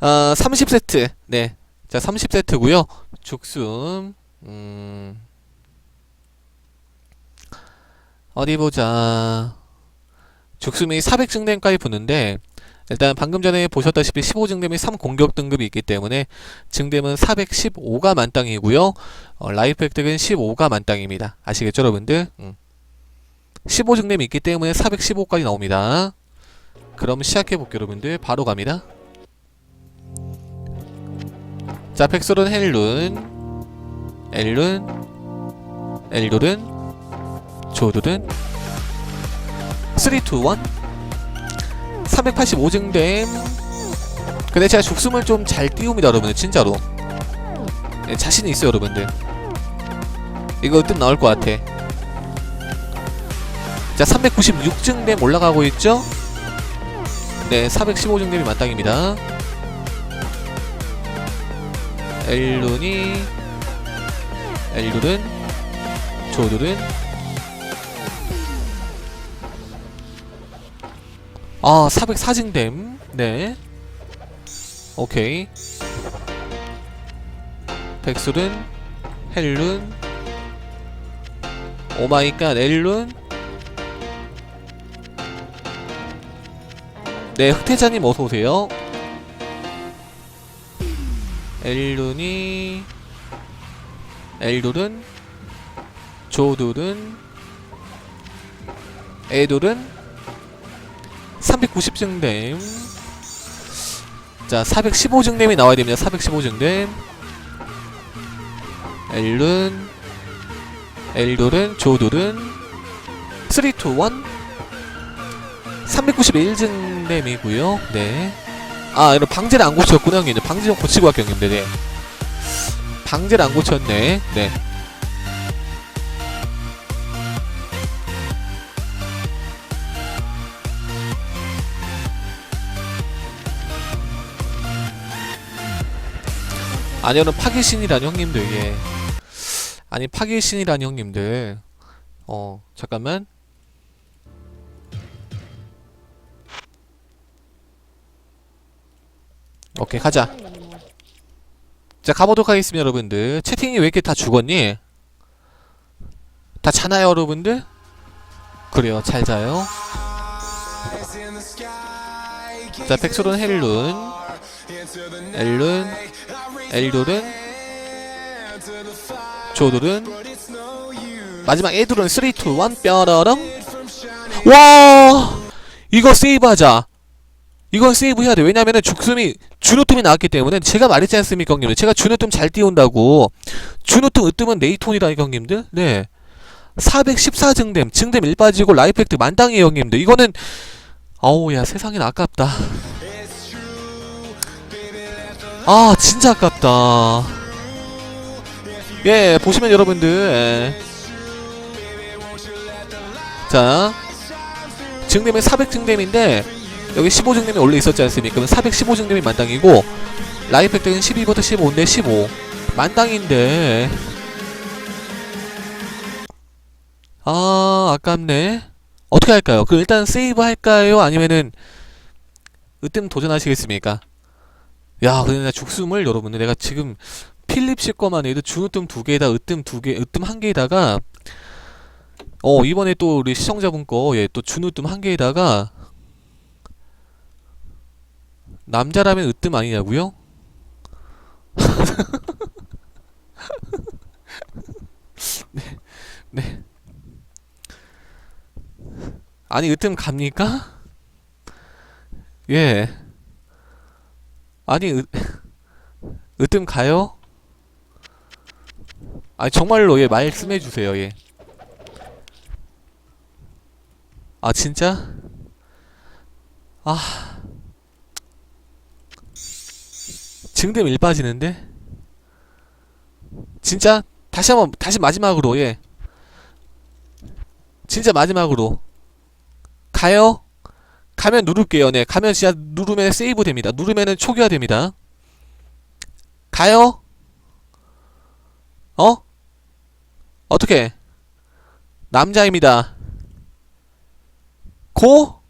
아, 30세트. 네. 자, 30세트고요. 죽숨. 음. 어디 보자. 죽숨이 400증대까지 붙는데 일단 방금 전에 보셨다시피 15증대이 3공격 등급이 있기 때문에 증dem은 415가 만땅이고요. 어, 라이프 획득은 15가 만땅입니다. 아시겠죠, 여러분들? 음. 15증dem이 있기 때문에 415까지 나옵니다. 그럼 시작해 볼게요, 여러분들. 바로 갑니다. 자, 백설은 헬룬, 엘룬, 엘돌은, 조돌은, 3, 2, 1. 385증댐. 근데 제가 죽숨을 좀 잘 띄웁니다, 여러분들. 진짜로. 네, 자신이 있어요, 여러분들. 이거 뜻 나올 것 같아. 자, 396증댐 올라가고 있죠? 네, 415증댐이 만땅입니다. 엘룬이 엘룰은 조들은 아 404증댐 네. 오케이. 백술은 헬룬. 오마이갓 엘룬. 네 흑태자님 어서오세요 엘룬이 엘돌은 조돌은 에돌은 390증댐 자 415증댐이 나와야 됩니다. 415증댐 엘룬 엘돌은 조돌은 3, 2, 1 391증댐이고요. 네 아, 이런 방제를 안 고쳤구나, 형님. 방제 좀 고치고 할게요, 형님들. 네. 방제를 안 고쳤네. 네. 아니, 여러분, 파괴신이란 형님들, 예. 아니, 파괴신이란 형님들. 어, 잠깐만. 오케이, 가자. 자 가보도록 하겠습니다 여러분들. 채팅이 왜 이렇게 다 죽었니? 다 자나요 여러분들? 그래요 잘 자요. 자 백솔은 헬룬. 엘룬 엘돌은 조돌은. 마지막 에돌은 3, 2, 1 뼈러렁 와! 이거 세이브하자 이건 세이브 해야 돼. 왜냐면은 죽숨이 준우뜸이 나왔기 때문에 제가 말했지 않습니까, 형님들? 제가 준우뜸 잘 띄운다고. 준우뜸 으뜸은 네이톤이라니까, 형님들? 네. 414 증댐, 증댐 1 빠지고 획득 만땅이에요, 형님들. 이거는 아우, 야, 세상엔 아깝다. 아, 진짜 아깝다. 예, 보시면 여러분들, 예. 자, 증댐은 400 증댐인데 여기 15증dem이 원래 있었지 않습니까? 그럼 415증dem이 만땅이고 라이프 획득은 12부터 15인데 15 만땅인데 아 아깝네 어떻게 할까요? 그럼 일단 세이브 할까요? 아니면은 으뜸 도전하시겠습니까? 야 근데 나 죽숨을 여러분들 내가 지금 필립 씨 거만 해도 준으뜸 두 개에다 으뜸 두 개, 으뜸 한 개에다가 어 이번에 또 우리 시청자분 거예또 준으뜸 한 개에다가 남자라면 으뜸 아니냐고요? 네, 네. 아니 으뜸 갑니까? 예. 아니 으, 으뜸 가요? 아 정말로 예 말씀해 주세요 예. 아 진짜? 아. 증dem 1 빠지는데? 진짜? 다시 한번 다시 마지막으로 예 진짜 마지막으로 가요? 가면 누를게요 네 가면 진짜 누르면 세이브 됩니다 누르면은 초기화 됩니다 가요? 어? 어떻게? 남자입니다 고?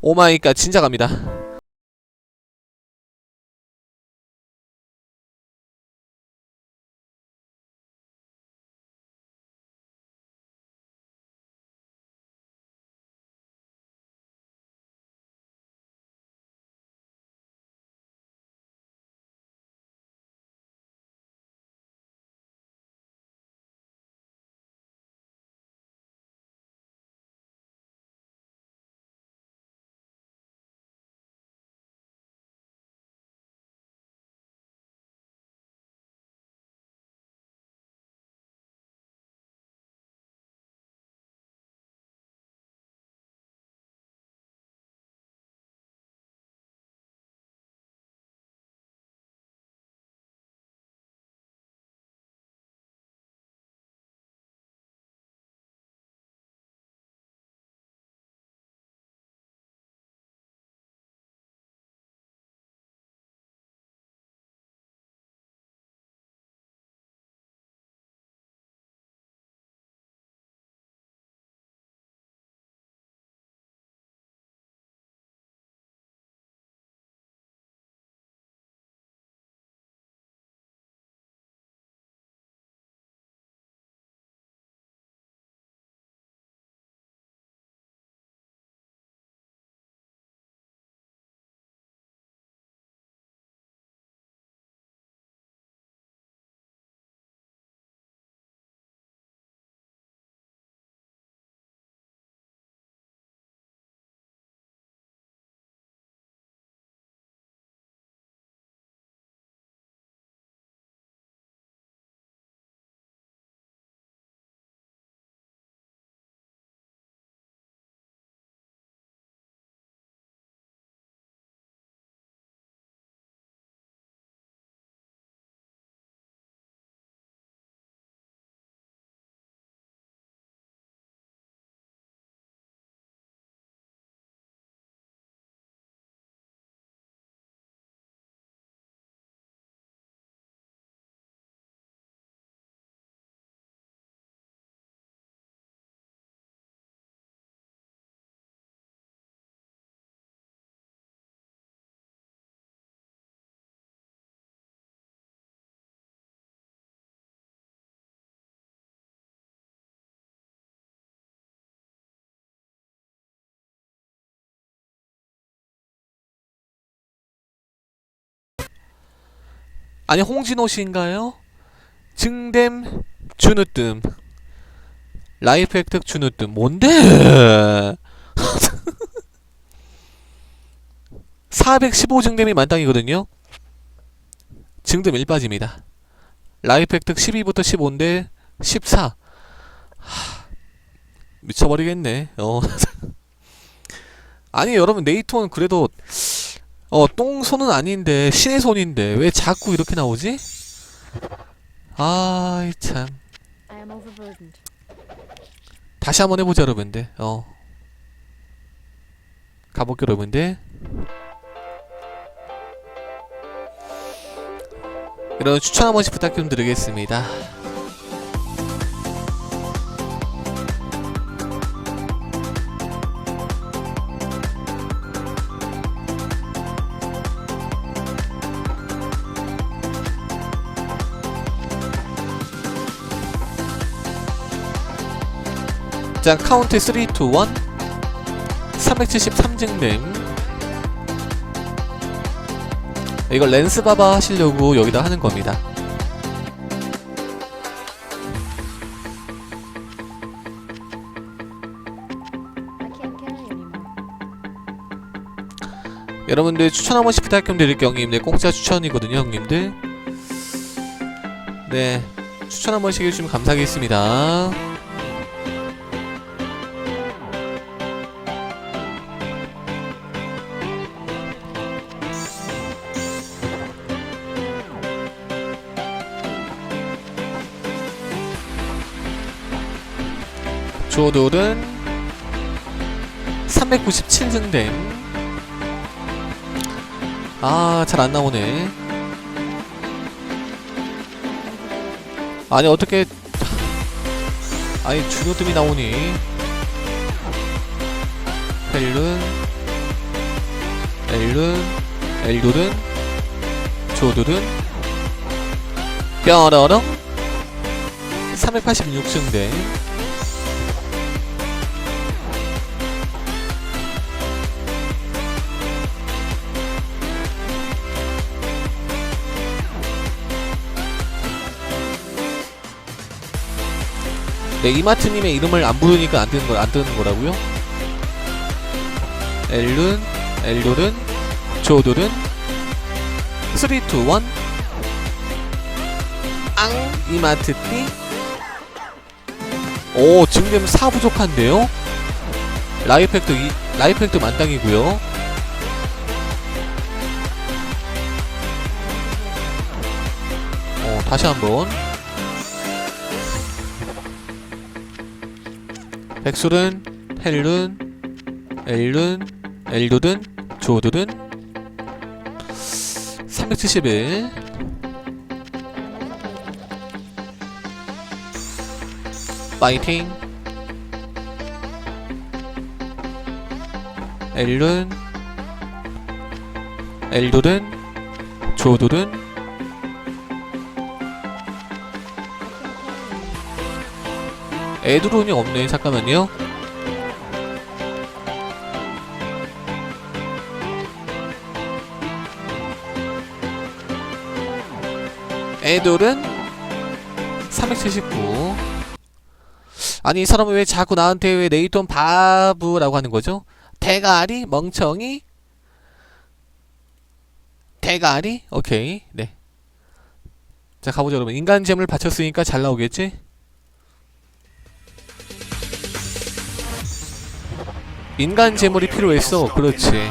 오마이갓 진짜 갑니다 아니 홍진호 씨인가요? 증댐 주누뜸 라이프 획득 주누뜸 뭔데? 415 증댐이 만땅이거든요. 증댐 1빠집니다. 라이프 획득 12부터 15인데 14. 하, 미쳐버리겠네. 어. 아니 여러분 네이톤 그래도 어 똥손은 아닌데 신의 손인데 왜 자꾸 이렇게 나오지? 아이 참. 다시 한번 해보자 여러분들 어 가볼게요 여러분들 이런 추천 한 번씩 부탁 좀 드리겠습니다 자 카운트 3, 2, 1 373증댐 이걸 렌스 바바 하시려고 여기다 하는 겁니다. 여러분들 추천 한 번씩 부탁 좀 드릴게요 형님들 공짜 추천이거든요 형님들. 네 추천 한 번씩 해주시면 감사하겠습니다 조돌은 397승댐 아, 잘 안 나오네. 아니, 어떻게. 아니, 준호뜸이 나오니. 헬룬, 엘룬, 엘도든, 조도든, 뼈러렁, 386승대. 네, 이마트님의 이름을 안 부르니까 안 뜨는 거, 안 뜨는 거라고요? 엘룬, 엘도른, 조도른, 3, 2, 1, 앙, 이마트 띠. 오, 지금 4 부족한데요? 라이프팩도, 이, 라이프팩도 만땅이고요 어, 다시 한번. 백술은 헬룬, 엘룬, 엘도든, 조도든. 371 파이팅. 엘룬 엘도든 조도든 에드론이 없네 잠깐만요. 에돌은 379 아니 이 사람은 왜 자꾸 나한테 왜 네이톤 바브라고 하는 거죠? 대가리 멍청이? 대가리? 오케이 네자 가보죠 여러분. 인간잼을 바쳤으니까 잘 나오겠지? 인간 재물이 필요했어 그렇지.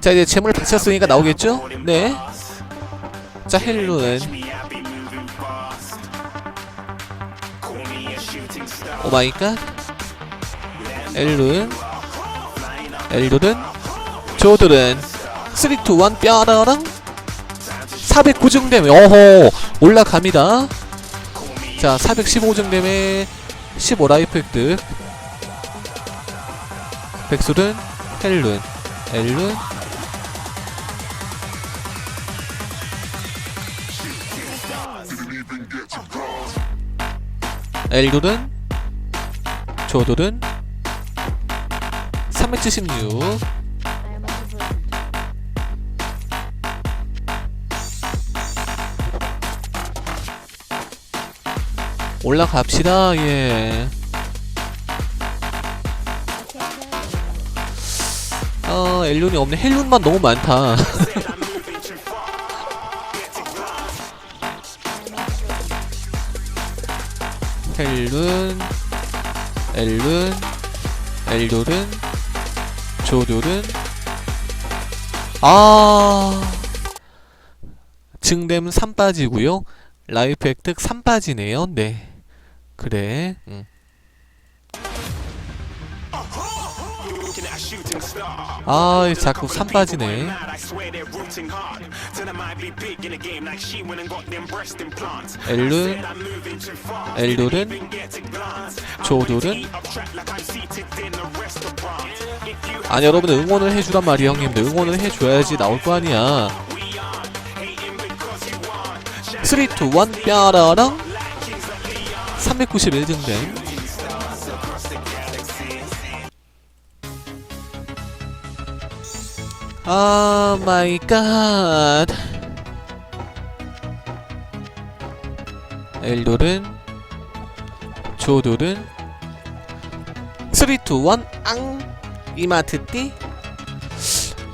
자 이제 재물 바쳤으니까 나오겠죠? 네. 자 헬룬 오마이 갓. 엘룬 엘도든. 조들은 3, 2, 1 뼈라랑 409증댐 어허 올라갑니다. 자 415증댐에 15 라이프 획득 백술은 헬룬 엘룬. 엘룰은 조돌은 376 올라갑시다 예. 어, 엘룬이 없네. 헬룬만 너무 많다. 헬룬, 엘룬, 엘돌은, 조돌은, 아, 증댐 3 빠지고요. 라이프 획득 3 빠지네요. 네. 그래. 응. 아, 자꾸 3 빠지네. 엘룬, 엘돌은, 조돌은. 아니 여러분 응원을 해주란 말이야 형님들. 응원을 해줘야지 나올 거 아니야. 3, 2, 1 뾰로롱. 391등대 아 마이 갓 엘돌은 조돌은 3, 2, 1 앙! 이마트 띠.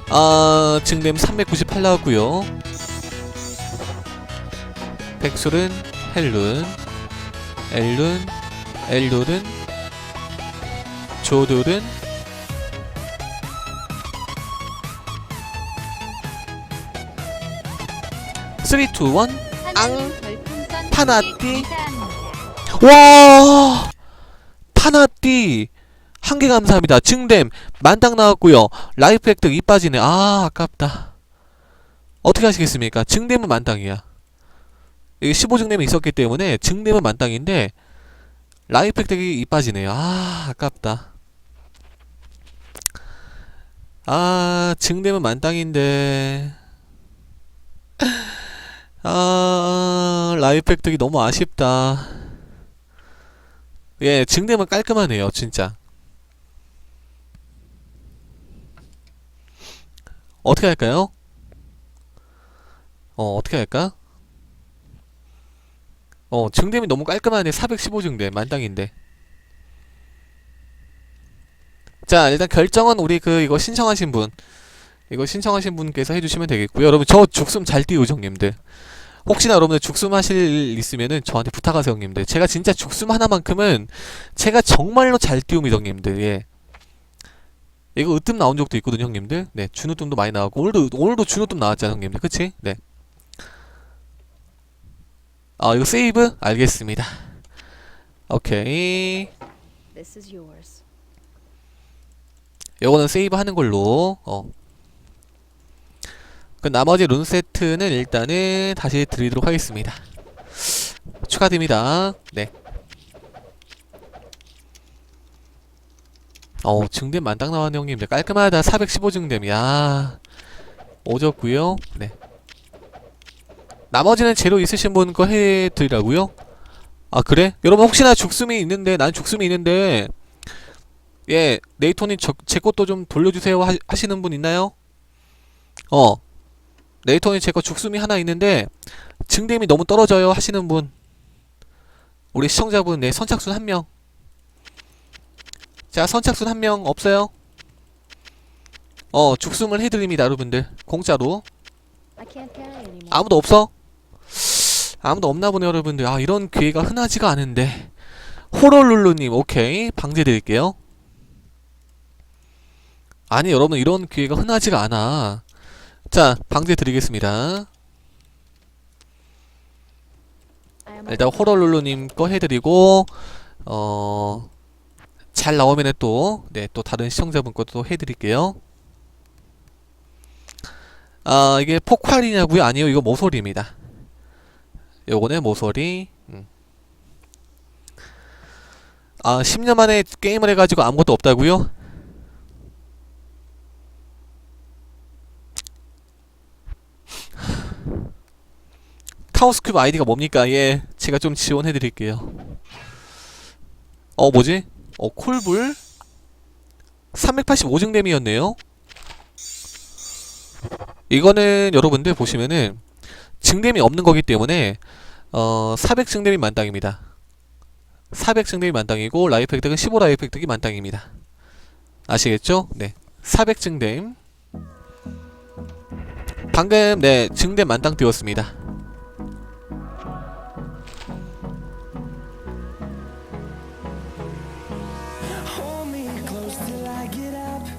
아 증댐 398 나왔고요. 백술은 헬룬 엘룬 엘돌은 조돌은 쓰리 투 원. 앙! 파나띠. 와! 파나띠. 한 개 감사합니다. 증댐. 만땅 나왔고요. 라이프 획득 이 빠지네. 아 아깝다. 어떻게 하시겠습니까? 증댐은 만땅이야. 이게 15증댐이 있었기 때문에 증댐은 만땅인데 라이프 획득이 이 빠지네요. 아 아깝다. 아 증댐은 만땅인데 아 라이프 획득이 너무 아쉽다. 예 증댐은 깔끔하네요 진짜. 어떻게 할까요? 어 어떻게 할까? 어 증댐이 너무 깔끔하네. 415증댐 만땅인데. 자 일단 결정은 우리 그 이거 신청하신 분. 이거 신청하신 분께서 해주시면 되겠고요. 여러분 저 죽숨 잘 띄우죠 형님들 혹시나 여러분들 죽숨 하실 일 있으면은 저한테 부탁하세요 형님들 제가 진짜 죽숨 하나만큼은 제가 정말로 잘 띄웁니다 형님들 예 이거 으뜸 나온 적도 있거든요 형님들 네 준우뜸도 많이 나왔고 오늘도 오늘도 준우뜸 나왔잖아 형님들 그치? 네 아, 이거 세이브? 알겠습니다. 오케이. This is yours. 요거는 세이브 하는 걸로, 어. 그 나머지 룬 세트는 일단은 다시 드리도록 하겠습니다. 축하드립니다. 네. 어, 증댐 만땅 나왔네, 형님들. 깔끔하다. 415 증댐. 야 오졌고요 네. 나머지는 재료 있으신 분 거 해드리라고요? 아 그래? 여러분 혹시나 죽숨이 있는데 난 죽숨이 있는데 예 네이토님 저, 제 것도 좀 돌려주세요 하, 하시는 분 있나요? 어 네이토님 제거 죽숨이 하나 있는데 증댐이 너무 떨어져요 하시는 분. 우리 시청자분 네 선착순 한 명. 자 선착순 한 명 없어요? 어 죽숨을 해드립니다 여러분들. 공짜로. 아무도 없어? 아무도 없나 보네 여러분들. 아 이런 기회가 흔하지가 않은데. 호롤룰루님 오케이. 방제 드릴게요. 아니 여러분 이런 기회가 흔하지가 않아 자 방제 드리겠습니다 일단. 호롤룰루님 거 해드리고 어... 잘 나오면은 또, 네, 또 다른 시청자분 것도 해드릴게요. 아, 이게 폭발이냐고요? 아니요, 이거 모서리입니다. 요거는 모서리. 음. 아, 10년 만에 게임을 해가지고 아무것도 없다고요? 카오스큐브 아이디가 뭡니까? 예, 제가 좀 지원해드릴게요. 어, 뭐지? 어, 콜불? 385증댐이었네요? 이거는 여러분들 보시면은 증댐이 없는 거기 때문에 어, 400증댐이 만땅입니다. 400증대이 만땅이고 라이프 획득은 15 라이프 획득이 만땅입니다. 아시겠죠? 네. 400증대. 방금 네 증대 만땅 띄웠습니다.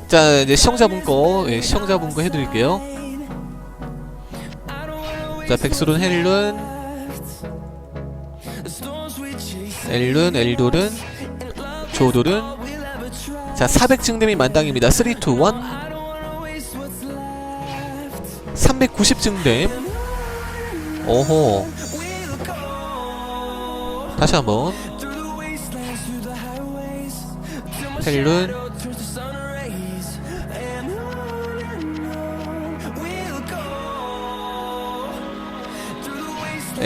자 이제 시청자분 거 예, 시청자분 거 해드릴게요. 자 백술은 헬룬. 엘룬 엘돌은. 조돌은. 자 400증dem이 만땅입니다. 3, 2, 1 390증dem 오호 다시 한번. 헬룬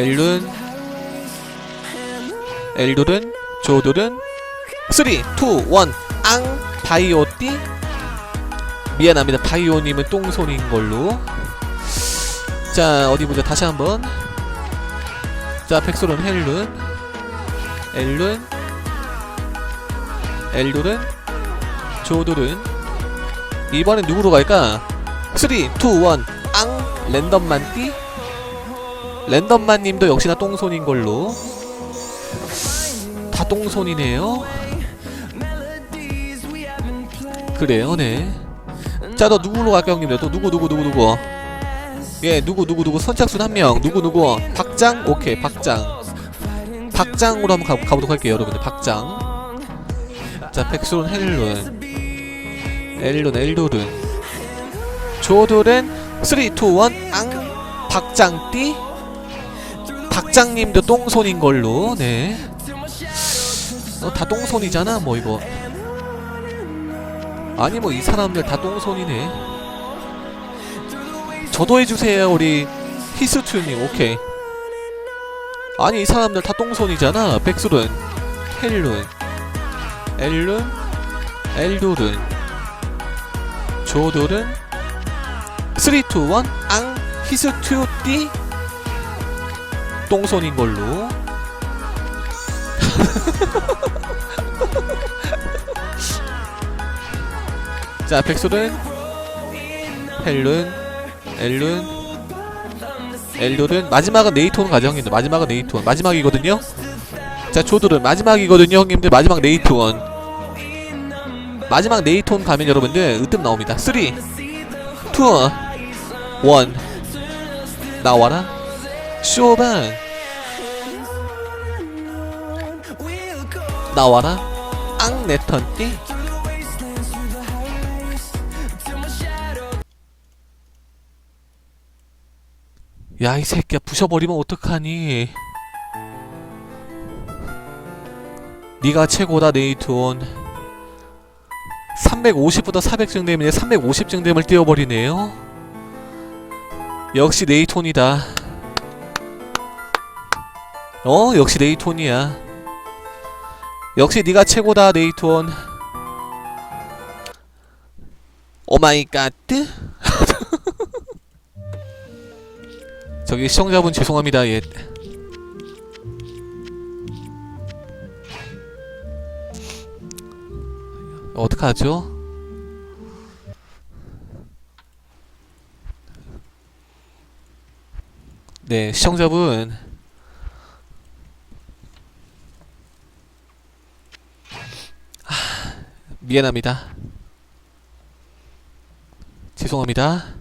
엘룬 엘돌은 조돌은 3, 2, 1 앙! 바이오띠. 미안합니다. 바이오님은 똥손인 걸로. 자 어디 보자. 다시 한번. 자 백솔은 헬룬 엘룬 엘돌은 조돌은. 이번엔 누구로 갈까? 3, 2, 1 앙! 랜덤만 띠 랜덤만님도 역시나 똥손인 걸로. 다 똥손이네요. 그래요 네자 너 누구로 갈까 형님들? 또 누구 누구 누구 누구? 예 누구 누구 누구? 선착순 한 명. 누구 누구? 박장? 오케이 박장. 박장으로 한번 가, 가보도록 할게요 여러분들. 박장. 자 백수론 헬룬. 엘룬 엘돌은. 조돌은 3, 2, 1 앙. 박장띠 박장님도 똥손인 걸로 네. 어, 다 똥손이잖아 뭐 이거. 아니 뭐 이 사람들 다 똥손이네. 저도 해주세요 우리 히스투님. 오케이. 아니 이 사람들 다 똥손이잖아. 백술은 헬룬 엘룬 엘돌은 조돌은 3, 2, 1 앙 히스투띠 똥손인 걸로. 자 백솔은? 헬룬? 엘룬? 엘돌은? 마지막은 네이톤 가죠 형님들 마지막은 네이톤 마지막이거든요? 자 조돌은 마지막이거든요 형님들. 마지막 네이톤 마지막 네이톤 가면 여러분들 으뜸 나옵니다. 3 2 1 나와라. 쇼방 나와라. 앙 네턴띠. 야 이 새끼야 부셔버리면 어떡하니? 니가 최고다 네이톤 350보다 400증dem이네. 350증dem을 띄워버리네요. 역시 네이톤이다. 어 역시 네이톤이야 역시 네가 최고다 네이톤 오마이갓. 저기 시청자분 죄송합니다 예. 어떡하죠? 네 시청자분 미안합니다. 죄송합니다.